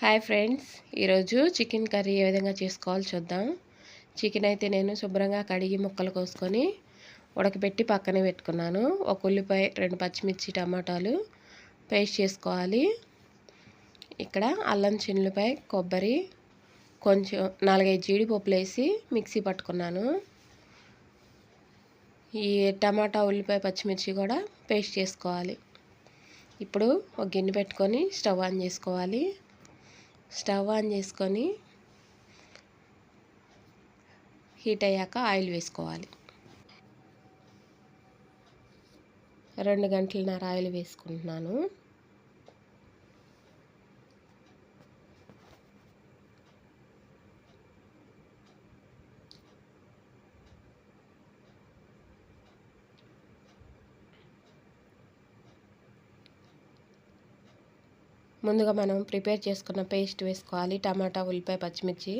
Hi friends ఈరోజు chicken curry ఏ విధంగా చేసుకోవాలో చూద్దాం. చికెన్ అయితే నేను శుభ్రంగా కడిగి ముక్కలు కోసుకొని ఉడకబెట్టి పక్కనే పెట్టుకున్నాను. ఒక ఉల్లిపాయ రెండు పచ్చిమిర్చి టమాటాలు పేస్ట్ చేసుకోవాలి. ఇక్కడ అల్లం చిన్నులపై కొబ్బరి కొంచెం నాలుగైదు జీడిపప్పులు వేసి మిక్సీ పట్టుకున్నాను. ఈ టమాటా ఉల్లిపాయ పచ్చిమిర్చి కూడా పేస్ట్ చేసుకోవాలి. ఇప్పుడు ఒక గిన్నె పెట్టుకొని స్టవ్ ఆన్ చేసుకోవాలి. స్టవ్ ఆన్ చేసుకొని హీట్ అయ్యాక ఆయిల్ వేసుకోవాలి. రెండు గంటలన్నర ఆయిల్ వేసుకుంటున్నాను. ముందుగా మనం ప్రిపేర్ చేసుకున్న పేస్ట్ వేసుకోవాలి. టమాటా ఉల్లిపాయ పచ్చిమిర్చి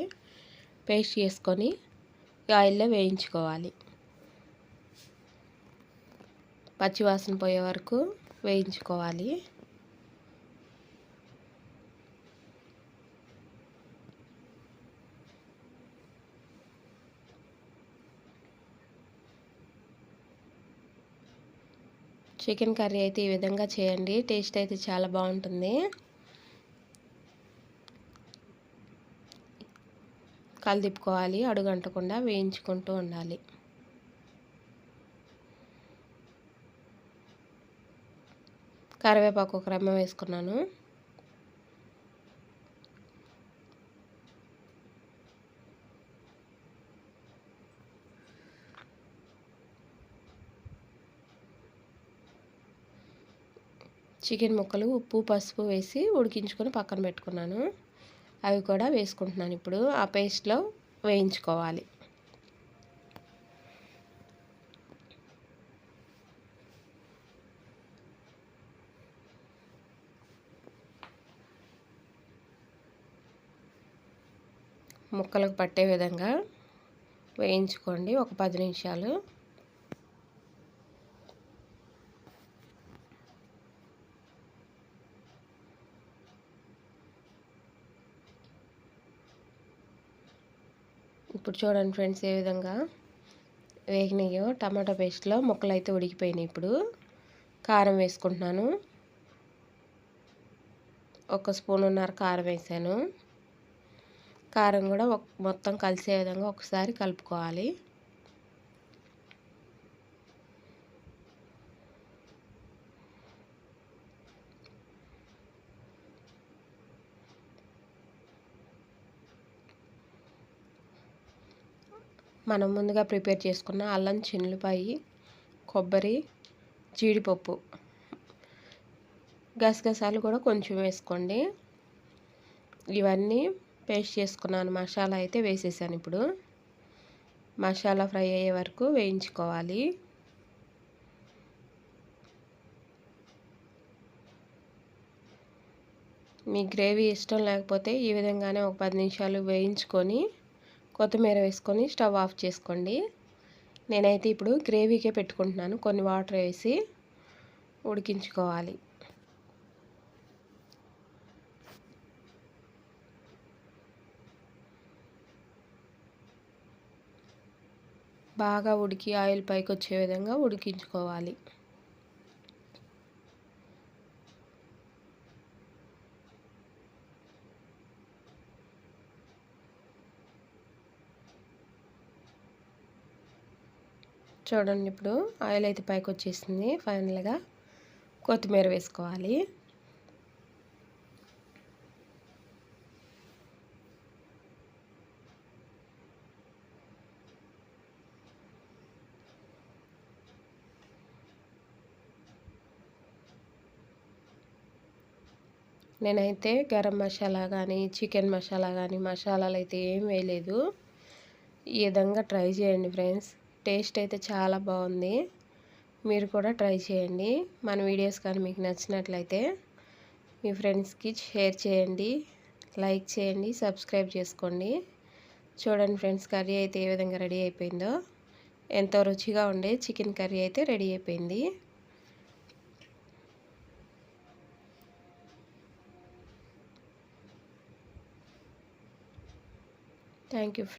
పేస్ట్ చేసుకొని ఆయిల్లో వేయించుకోవాలి. పచ్చివాసన పోయే వరకు వేయించుకోవాలి. చికెన్ కర్రీ అయితే ఈ విధంగా చేయండి. టేస్ట్ అయితే చాలా బాగుంటుంది. తిప్పుకోవాలి అడుగంటకుండా వేయించుకుంటూ ఉండాలి. కరివేపాకు ఒక రెమ్మ వేసుకున్నాను. చికెన్ ముక్కలు ఉప్పు పసుపు వేసి ఉడికించుకొని పక్కన పెట్టుకున్నాను. అవి కూడా వేసుకుంటున్నాను ఇప్పుడు. ఆ పేస్ట్లో వేయించుకోవాలి. ముక్కలకు పట్టే విధంగా వేయించుకోండి. ఒక పది నిమిషాలు. ఇప్పుడు చూడండి ఫ్రెండ్స్ ఏ విధంగా వేగినాయో టమాటా పేస్ట్లో ముక్కలు అయితే ఉడికిపోయినాయి ఇప్పుడు. కారం వేసుకుంటున్నాను. ఒక స్పూన్ ఉన్నారు కారం వేసాను. కారం కూడా మొత్తం కలిసే విధంగా ఒకసారి కలుపుకోవాలి. మనం ముందుగా ప్రిపేర్ చేసుకున్న అల్లం చిన్నులపాయి కొబ్బరి జీడిపప్పు. గసగసాలు కూడా కొంచెం వేసుకోండి. ఇవన్నీ పేస్ట్ చేసుకున్నాను. మసాలా అయితే వేసేసాను ఇప్పుడు. మసాలా ఫ్రై అయ్యే వరకు వేయించుకోవాలి. మీ గ్రేవీ ఇష్టం లేకపోతే ఈ విధంగానే ఒక పది నిమిషాలు వేయించుకొని కొత్తిమీర వేసుకొని స్టవ్ ఆఫ్ చేసుకోండి. నేనైతే ఇప్పుడు గ్రేవీకే పెట్టుకుంటున్నాను. కొన్ని వాటర్ వేసి ఉడికించుకోవాలి. బాగా ఉడికి ఆయిల్ పైకి వచ్చే విధంగా ఉడికించుకోవాలి. చూడండి ఇప్పుడు ఆయిల్ అయితే పైకి వచ్చేసింది ఫైనల్గా కొత్తిమీర వేసుకోవాలి. నేనైతే గరం మసాలా కానీ చికెన్ మసాలా కానీ మసాలాలు అయితే ఏం వేయలేదు. ఈ విధంగా ట్రై చేయండి ఫ్రెండ్స్. టేస్ట్ అయితే చాలా బాగుంది. మీరు కూడా ట్రై చేయండి. మన వీడియోస్ కానీ మీకు నచ్చినట్లయితే మీ ఫ్రెండ్స్కి షేర్ చేయండి. లైక్ చేయండి సబ్స్క్రైబ్ చేసుకోండి. చూడండి ఫ్రెండ్స్ కర్రీ అయితే ఏ విధంగా రెడీ అయిపోయిందో. ఎంతో రుచిగా ఉండే చికెన్ కర్రీ అయితే రెడీ అయిపోయింది. Thank you.